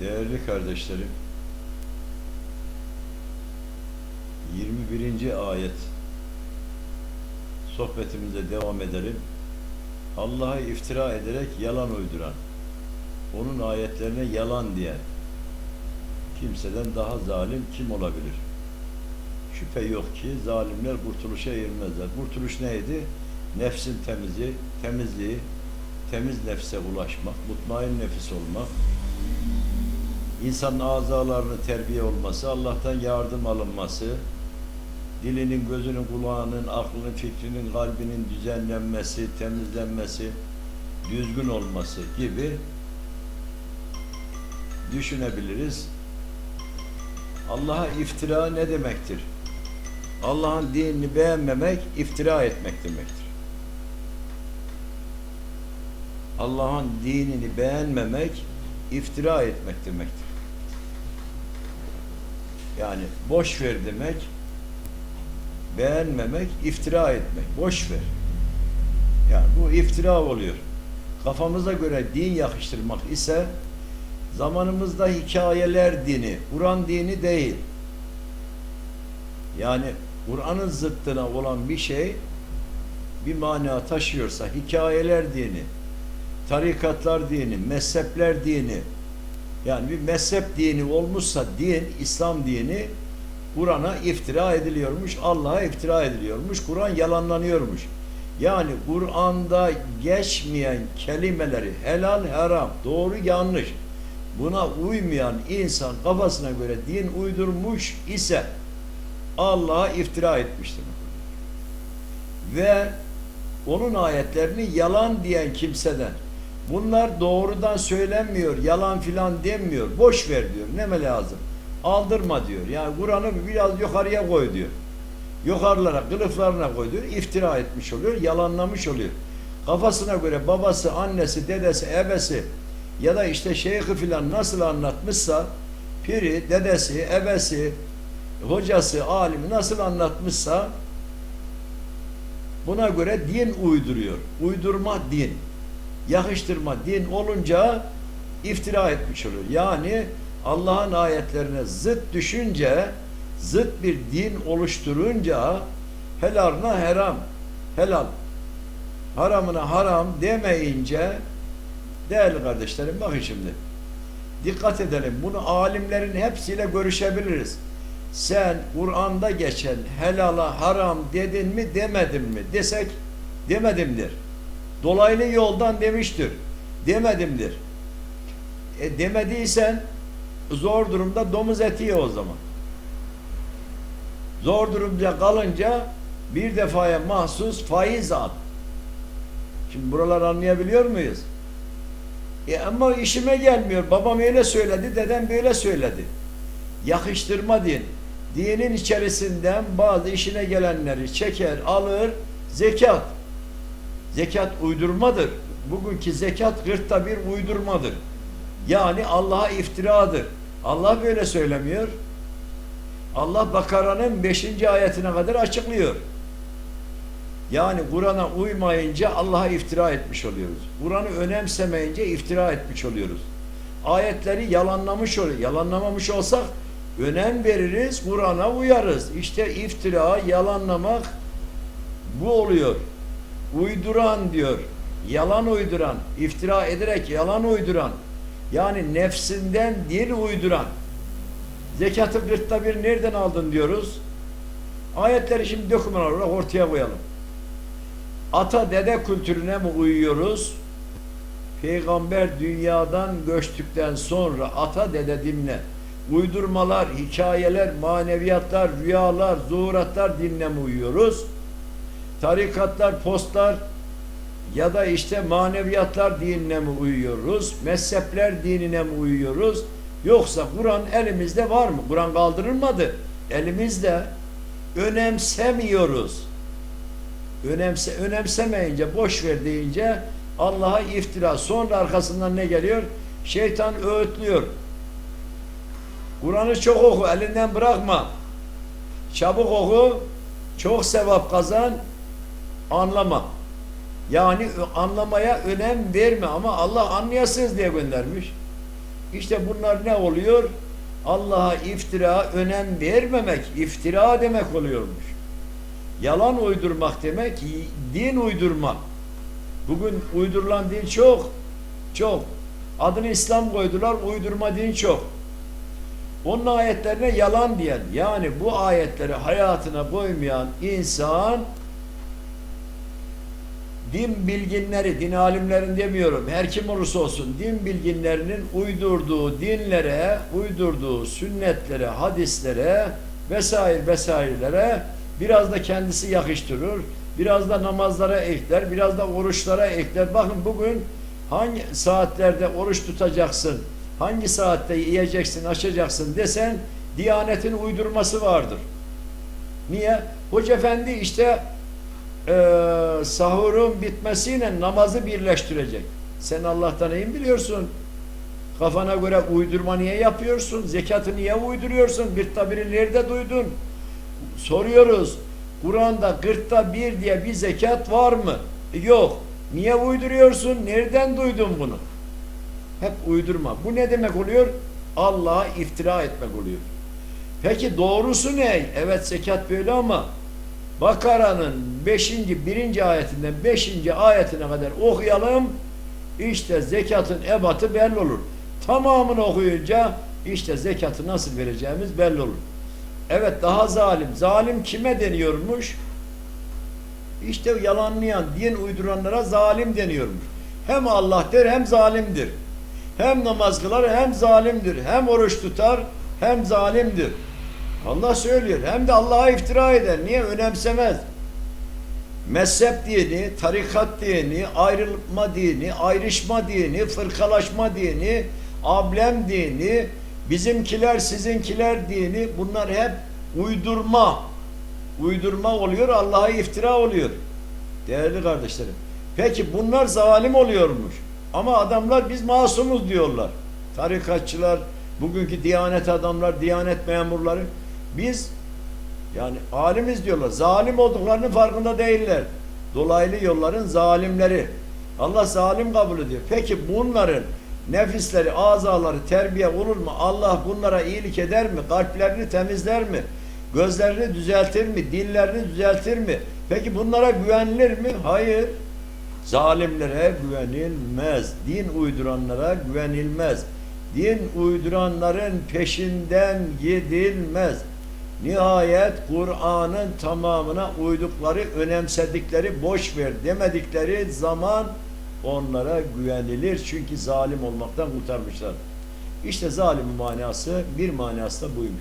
Değerli kardeşlerim, 21. ayet sohbetimize devam edelim. Allah'a iftira ederek yalan uyduran, onun ayetlerine yalan diyen kimseden daha zalim kim olabilir? Şüphe yok ki zalimler kurtuluşa ermezler. Kurtuluş neydi? Nefsin temizi, temizliği, temiz nefse ulaşmak, mutmain nefis olmak, insanın azalarını terbiye olması, Allah'tan yardım alınması, dilinin, gözünün, kulağının, aklının, fikrinin, kalbinin düzenlenmesi, temizlenmesi, düzgün olması gibi düşünebiliriz. Allah'a iftira ne demektir? Allah'ın dinini beğenmemek, iftira etmek demektir. Allah'ın dinini beğenmemek, iftira etmek demektir. Yani boş ver demek, beğenmemek, iftira etmek. Boş ver. Yani bu iftira oluyor. Kafamıza göre din yakıştırmak ise zamanımızda hikayeler dini, Kur'an dini değil. Yani Kur'an'ın zıttına olan bir şey bir mana taşıyorsa hikayeler dini, tarikatlar dini, mezhepler dini yani bir mezhep dini olmuşsa din, İslam dini Kur'an'a iftira ediliyormuş, Allah'a iftira ediliyormuş, Kur'an yalanlanıyormuş. Yani Kur'an'da geçmeyen kelimeleri helal, haram, doğru, yanlış buna uymayan insan kafasına göre din uydurmuş ise Allah'a iftira etmiştir. Ve onun ayetlerini yalan diyen kimseden bunlar doğrudan söylenmiyor, yalan filan demiyor, boş ver diyor, neme lazım, aldırma diyor. Yani Kur'an'ı biraz yukarıya koy diyor. Yukarılara, kılıflarına koy diyor, iftira etmiş oluyor, yalanlamış oluyor. Kafasına göre babası, annesi, dedesi, ebesi ya da işte şeyhi filan nasıl anlatmışsa piri, dedesi, ebesi, hocası, alimi nasıl anlatmışsa buna göre din uyduruyor. Uydurma din. Yakıştırma din olunca iftira etmiş oluyor. Yani Allah'ın ayetlerine zıt düşünce, zıt bir din oluşturunca helalına haram, helal, haramına haram demeyince değerli kardeşlerim bakın şimdi dikkat edelim bunu alimlerin hepsiyle görüşebiliriz. Sen Kur'an'da geçen helala haram dedin mi demedin mi desek demedimdir. Dolaylı yoldan demiştir. Demedimdir. E demediysen zor durumda domuz eti ye o zaman. Zor durumda kalınca bir defaya mahsus faiz al. Şimdi buralar anlayabiliyor muyuz? E ama işime gelmiyor. Babam öyle söyledi, dedem böyle söyledi. Yakıştırma din. Dinin içerisinden bazı işine gelenleri çeker, alır, zekat. Zekat uydurmadır. Bugünkü zekat gırtta bir uydurmadır. Yani Allah'a iftiradır. Allah böyle söylemiyor. Allah Bakara'nın 5. ayetine kadar açıklıyor. Yani Kur'an'a uymayınca Allah'a iftira etmiş oluyoruz. Kur'an'ı önemsemeyince iftira etmiş oluyoruz. Ayetleri yalanlamış oluyor. Yalanlamamış olsak önem veririz, Kur'an'a uyarız. İşte iftira, yalanlamak bu oluyor. Uyduran diyor. Yalan uyduran, iftira ederek yalan uyduran. Yani nefsinden dil uyduran. Zekatı gırtta bir nereden aldın diyoruz. Ayetleri şimdi doküman olarak ortaya koyalım. Ata dede kültürüne mi uyuyoruz? Peygamber dünyadan göçtükten sonra ata dede dinle. Uydurmalar, hikayeler, maneviyatlar, rüyalar, zuhuratlar dinle mi uyuyoruz? Tarikatlar, postlar ya da işte maneviyatlar dinine mi uyuyoruz? Mezhepler dinine mi uyuyoruz? Yoksa Kur'an elimizde var mı? Kur'an kaldırılmadı. Elimizde önemsemiyoruz. Önemse, önemsemeyince, boş ver deyince Allah'a iftira. Sonra arkasından ne geliyor? Şeytan öğütlüyor. Kur'an'ı çok oku, elinden bırakma. Çabuk oku, çok sevap kazan, anlama. Yani anlamaya önem verme ama Allah anlayasınız diye göndermiş. İşte bunlar ne oluyor? Allah'a iftira önem vermemek, iftira demek oluyormuş. Yalan uydurmak demek, din uydurmak. Bugün uydurulan din çok, çok. Adını İslam koydular, uydurma din çok. Onun ayetlerine yalan diyen, yani bu ayetleri hayatına koymayan insan din bilginleri, din alimlerin demiyorum, her kim olursa olsun din bilginlerinin uydurduğu dinlere, uydurduğu sünnetlere, hadislere vesaire vesairelere biraz da kendisi yakıştırır, biraz da namazlara ekler, biraz da oruçlara ekler. Bakın bugün hangi saatlerde oruç tutacaksın, hangi saatte yiyeceksin, açacaksın desen Diyanetin uydurması vardır. Niye? Hoca efendi işte e, sahurun bitmesiyle namazı birleştirecek. Sen Allah'tan iyi biliyorsun? Kafana göre uydurma niye yapıyorsun? Zekatı niye uyduruyorsun? Gırtta biri nerede duydun? Soruyoruz. Kur'an'da gırtta bir diye bir zekat var mı? E, Yok. Niye uyduruyorsun? Nereden duydun bunu? Hep uydurma. Bu ne demek oluyor? Allah'a iftira etmek oluyor. Peki doğrusu ne? Evet zekat böyle ama Bakara'nın 5. 1. ayetinden 5. ayetine kadar okuyalım. İşte zekatın ebatı belli olur. Tamamını okuyunca işte zekatı nasıl vereceğimiz belli olur. Evet daha zalim. Zalim kime deniyormuş? İşte yalanlayan, din uyduranlara zalim deniyormuş. Hem Allah der hem zalimdir. Hem namaz kılar hem zalimdir. Hem oruç tutar hem zalimdir. Allah söylüyor. Hem de Allah'a iftira eder. Niye? Önemsemez. Mezhep dini, tarikat dini, ayrılma dini, ayrışma dini, fırkalaşma dini, ablem dini, bizimkiler, sizinkiler dini bunlar hep uydurma. Uydurma oluyor, Allah'a iftira oluyor. Değerli kardeşlerim. Peki bunlar zalim oluyormuş. Ama adamlar biz masumuz diyorlar. Tarikatçılar, bugünkü diyanet adamlar, diyanet memurları biz yani alimiz diyorlar. Zalim olduklarının farkında değiller. Dolaylı yolların zalimleri. Allah zalim kabul ediyor. Peki bunların nefisleri, azaları terbiye olur mu? Allah bunlara iyilik eder mi? Kalplerini temizler mi? Gözlerini düzeltir mi? Dillerini düzeltir mi? Peki bunlara güvenilir mi? Hayır. Zalimlere güvenilmez. Din uyduranlara güvenilmez. Din uyduranların peşinden gidilmez. Nihayet Kur'an'ın tamamına uydukları, önemsedikleri, boş ver demedikleri zaman onlara güvenilir. Çünkü zalim olmaktan kurtarmışlar. İşte zalimin manası, bir manası da buymuş.